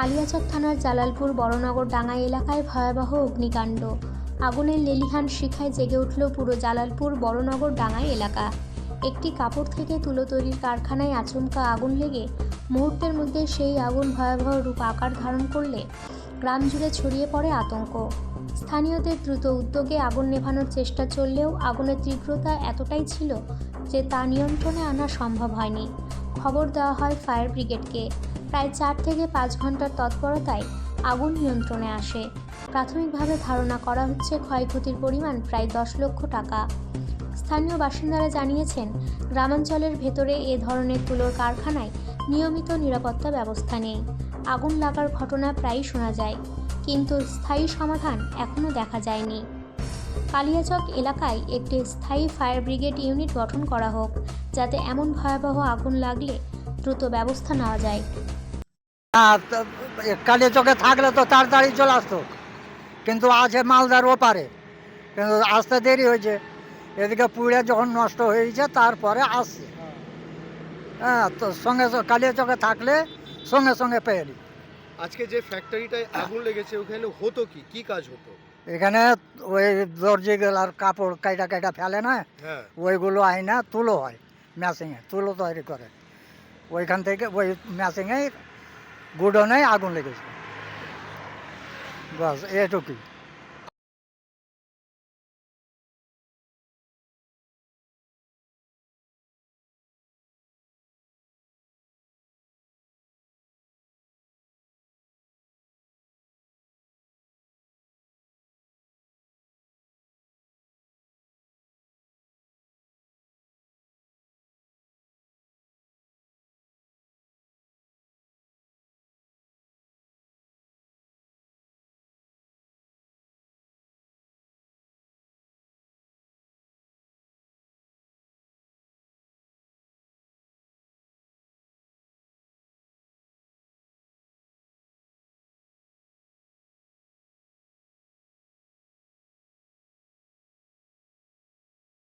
কালিয়াচক থানার জালালপুর বড়নগর ডাঙ্গা এলাকায় ভয়াবহ অগ্নিকাণ্ড। আগুনের লেলিহান শিখায় জেগে উঠল পুরো জালালপুর বড়নগর ডাঙ্গা এলাকা। একটি কাপড় থেকে তুলো তৈরির কারখানায় আচমকা আগুন লেগে মুহূর্তের মধ্যে সেই আগুন ভয়াবহ রূপ আকার ধারণ করলে গ্রাম জুড়ে ছড়িয়ে পড়ে আতঙ্ক। স্থানীয়দের দ্রুত উদ্যোগে আগুন নেভানোর চেষ্টা চললেও আগুনের তীব্রতা এতটাই ছিল যে তা নিয়ন্ত্রণে আনা সম্ভব হয়নি। খবর দেওয়া হয় ফায়ার ব্রিগেডকে। প্রায় চার থেকে পাঁচ ঘণ্টার তৎপরতায় আগুন নিয়ন্ত্রণে আসে। প্রাথমিকভাবে ধারণা করা হচ্ছে ক্ষয়ক্ষতির পরিমাণ প্রায় দশ লক্ষ টাকা। স্থানীয় বাসিন্দারা জানিয়েছেন, গ্রামাঞ্চলের ভেতরে এ ধরনের তুলোর কারখানায় নিয়মিত নিরাপত্তা ব্যবস্থা নেই। আগুন লাগার ঘটনা প্রায়ই শোনা যায়, কিন্তু স্থায়ী সমাধান এখনও দেখা যায়নি। কালিয়াচক এলাকায় একটি স্থায়ী ফায়ার ব্রিগেড ইউনিট গঠন করা হোক, যাতে এমন ভয়াবহ আগুন লাগলে দ্রুত ব্যবস্থা নেওয়া যায়। তো কালিয়া চোখে থাকলে তো তাড়াতাড়ি চলে আসতো। কিন্তু আছে মালদার ওপারে। কিন্তু আসতে দেরি হয়েছে। এদিকে পুড়ে যখন নষ্ট হয়েছে তারপরে আসছে। হ্যাঁ তো সঙ্গে কালিয়া চোখে থাকলে সঙ্গে সঙ্গে পেয়ে নিই। আজকে যে ফ্যাক্টরিটায় আগুন লেগেছে ওখানে হতো কি? কি কাজ হতো? এখানে ওই দর্জিগুলার কাপড় কাইটা কাইটা ফেলে না হ্যাঁ। ওইগুলো আইনা তুলো হয় মেশিনে তুলো তৈরি করে। ওইখান থেকে ওই মেশিনে গুডনে আগুন লেগেছে। বাস এটুকুই।